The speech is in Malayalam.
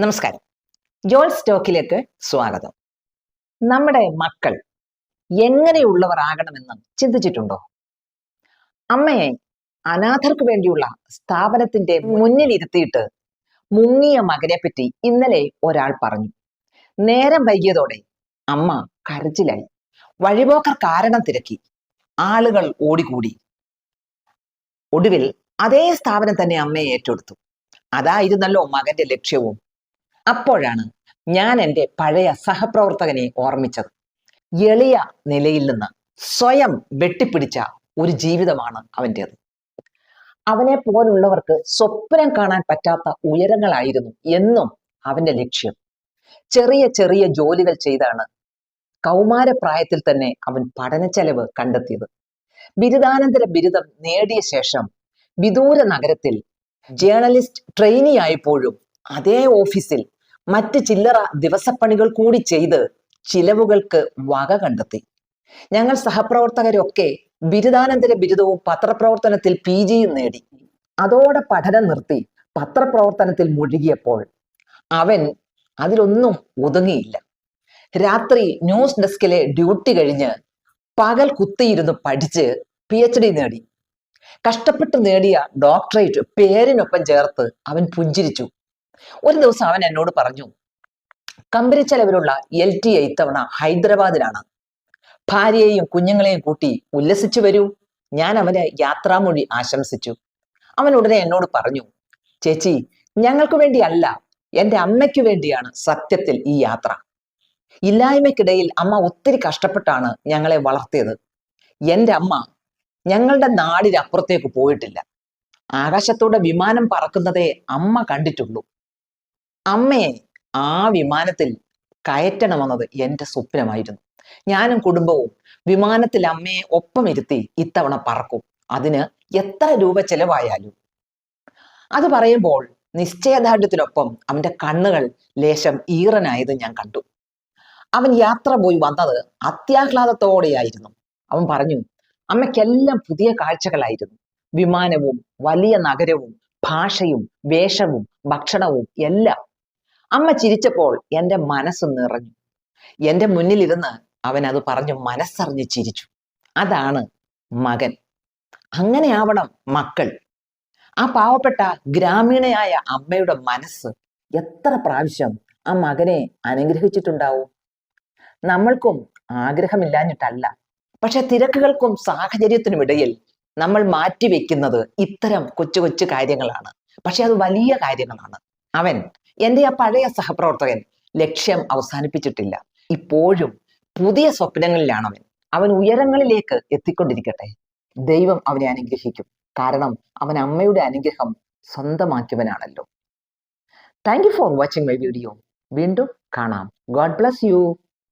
നമസ്കാരം. ജോൾ സ്റ്റോക്കിലേക്ക് സ്വാഗതം. നമ്മുടെ മക്കൾ എങ്ങനെയുള്ളവർ ആകണമെന്ന് ചിന്തിച്ചിട്ടുണ്ടോ? അമ്മയെ അനാഥർക്ക് വേണ്ടിയുള്ള സ്ഥാപനത്തിന്റെ മുന്നിലിരുത്തിയിട്ട് മുങ്ങിയ മകനെ പറ്റി ഇന്നലെ ഒരാൾ പറഞ്ഞു. നേരം വൈകിയതോടെ അമ്മ കരച്ചിലായി. വഴിപോക്കർ കാരണം തിരക്കി. ആളുകൾ ഓടിക്കൂടി. ഒടുവിൽ അതേ സ്ഥാപനം തന്നെ അമ്മയെ ഏറ്റെടുത്തു. അതായിരുന്നല്ലോ മകന്റെ ലക്ഷ്യവും. അപ്പോഴാണ് ഞാൻ എന്റെ പഴയ സഹപ്രവർത്തകനെ ഓർമ്മിച്ചത്. എളിയ നിലയിൽ നിന്ന് സ്വയം വെട്ടിപ്പിടിച്ച ഒരു ജീവിതമാണ് അവന്റേത്. അവനെ പോലുള്ളവർക്ക് സ്വപ്നം കാണാൻ പറ്റാത്ത ഉയരങ്ങളായിരുന്നു എന്നും അവന്റെ ലക്ഷ്യം. ചെറിയ ചെറിയ ജോലികൾ ചെയ്താണ് കൗമാരപ്രായത്തിൽ തന്നെ അവൻ പഠന ചെലവ് കണ്ടെത്തിയത്. ബിരുദാനന്തര ബിരുദം നേടിയ ശേഷം വിദൂര നഗരത്തിൽ ജേർണലിസ്റ്റ് ട്രെയിനി ആയപ്പോഴും അതേ ഓഫീസിൽ മറ്റ് ചില്ലറ ദിവസപ്പണികൾ കൂടി ചെയ്ത് ചിലവുകൾക്ക് വക കണ്ടെത്തി. ഞങ്ങൾ സഹപ്രവർത്തകരൊക്കെ ബിരുദാനന്തര ബിരുദവും പത്രപ്രവർത്തനത്തിൽ പി ജിയും നേടി. അതോടെ പഠനം നിർത്തി പത്രപ്രവർത്തനത്തിൽ മുഴുകിയപ്പോൾ അവൻ അതിലൊന്നും ഒതുങ്ങിയില്ല. രാത്രി ന്യൂസ് ഡെസ്കിലെ ഡ്യൂട്ടി കഴിഞ്ഞ് പകൽ കുത്തിയിരുന്ന് പഠിച്ച് പി എച്ച് ഡി നേടി. കഷ്ടപ്പെട്ട് നേടിയ ഡോക്ടറേറ്റ് പേരിനൊപ്പം ചേർത്ത് അവൻ പുഞ്ചിരിച്ചു. ഒരു ദിവസം അവൻ എന്നോട് പറഞ്ഞു കമ്പനി ചെലവിലുള്ള എൽ ടി ഐ ഇത്തവണ ഹൈദരാബാദിലാണ്. ഭാര്യയെയും കുഞ്ഞുങ്ങളെയും കൂട്ടി ഉല്ലസിച്ചു വരൂ. ഞാൻ അവനെ യാത്രാമൊഴി ആശംസിച്ചു. അവൻ ഉടനെ എന്നോട് പറഞ്ഞു ചേച്ചി ഞങ്ങൾക്ക് വേണ്ടിയല്ല എന്റെ അമ്മയ്ക്ക് വേണ്ടിയാണ് സത്യത്തിൽ ഈ യാത്ര. ഇല്ലായ്മയ്ക്കിടയിൽ അമ്മ ഒത്തിരി കഷ്ടപ്പെട്ടാണ് ഞങ്ങളെ വളർത്തിയത്. എന്റെ അമ്മ ഞങ്ങളുടെ നാടിനപ്പുറത്തേക്ക് പോയിട്ടില്ല. ആകാശത്തോടെ വിമാനം പറക്കുന്നതേ അമ്മ കണ്ടിട്ടുള്ളൂ. അമ്മയെ ആ വിമാനത്തിൽ കയറ്റണമെന്നത് എന്റെ സ്വപ്നമായിരുന്നു. ഞാനും കുടുംബവും വിമാനത്തിൽ അമ്മയെ ഒപ്പം ഇരുത്തി ഇത്തവണ പറക്കും. അതിന് എത്ര രൂപ ചെലവായാലും. അത് പറയുമ്പോൾ നിശ്ചയദാർഢ്യത്തിനൊപ്പം അവന്റെ കണ്ണുകൾ ലേശം ഈറനായത് ഞാൻ കണ്ടു. അവൻ യാത്ര പോയി വന്നത് അത്യാഹ്ലാദത്തോടെയായിരുന്നു. അവൻ പറഞ്ഞു അമ്മയ്ക്കെല്ലാം പുതിയ കാഴ്ചകളായിരുന്നു. വിമാനവും വലിയ നഗരവും ഭാഷയും വേഷവും ഭക്ഷണവും എല്ലാം അമ്മ ചിരിച്ചപ്പോൾ എന്റെ മനസ്സ് നിറഞ്ഞു. എന്റെ മുന്നിലിരുന്ന് അവൻ അത് പറഞ്ഞു മനസ്സറിഞ്ഞ് ചിരിച്ചു. അതാണ് മകൻ. അങ്ങനെയാവണം മക്കൾ. ആ പാവപ്പെട്ട ഗ്രാമീണയായ അമ്മയുടെ മനസ്സ് എത്ര പ്രാവശ്യം ആ മകനെ അനുഗ്രഹിച്ചിട്ടുണ്ടാവും? നമ്മൾക്കും ആഗ്രഹമില്ലാഞ്ഞിട്ടല്ല. പക്ഷെ തിരക്കുകൾക്കും സാഹചര്യത്തിനും ഇടയിൽ നമ്മൾ മാറ്റിവെക്കുന്നത് ഇത്തരം കൊച്ചു കൊച്ചു കാര്യങ്ങളാണ്. പക്ഷെ അത് വലിയ കാര്യങ്ങളാണ്. അവൻ എന്റെ ആ പഴയ സഹപ്രവർത്തകൻ ലക്ഷ്യം അവസാനിപ്പിച്ചിട്ടില്ല. ഇപ്പോഴും പുതിയ സ്വപ്നങ്ങളിലാണ് അവൻ അവൻ ഉയരങ്ങളിലേക്ക് എത്തിക്കൊണ്ടിരിക്കട്ടെ. ദൈവം അവനെ അനുഗ്രഹിക്കും. കാരണം അവൻ അമ്മയുടെ അനുഗ്രഹം സ്വന്തമാക്കിയവനാണല്ലോ. Thank you for watching my video വീണ്ടും കാണാം. God bless you